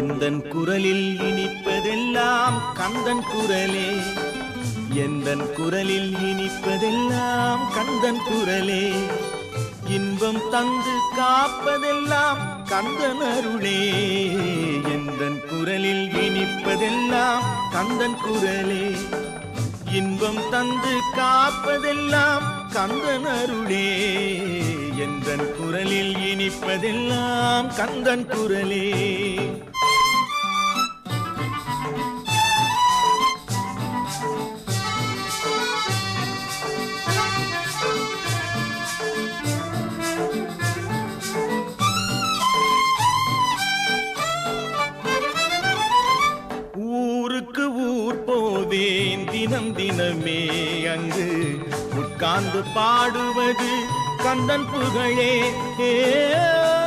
எந்தன் குரலில் இனிப்பதெல்லாம் கந்தன் குரலே. எந்தன் குரலில் இனிப்பதெல்லாம் கந்தன் குரலே. இன்பம் தந்து காப்பதெல்லாம் கந்தன் அருளே. எந்தன் குரலில் இனிப்பதெல்லாம் கந்தன் குரலே. இன்பம் தந்து காப்பதெல்லாம் கந்தன் அருளே. என்றன் குரலில் இனிப்பதெல்லாம் கந்தன் குரலே. போவேன் தினம் தினமே அங்கு உட்கார்ந்து பாடுவது கந்தன் புகழே. ஏ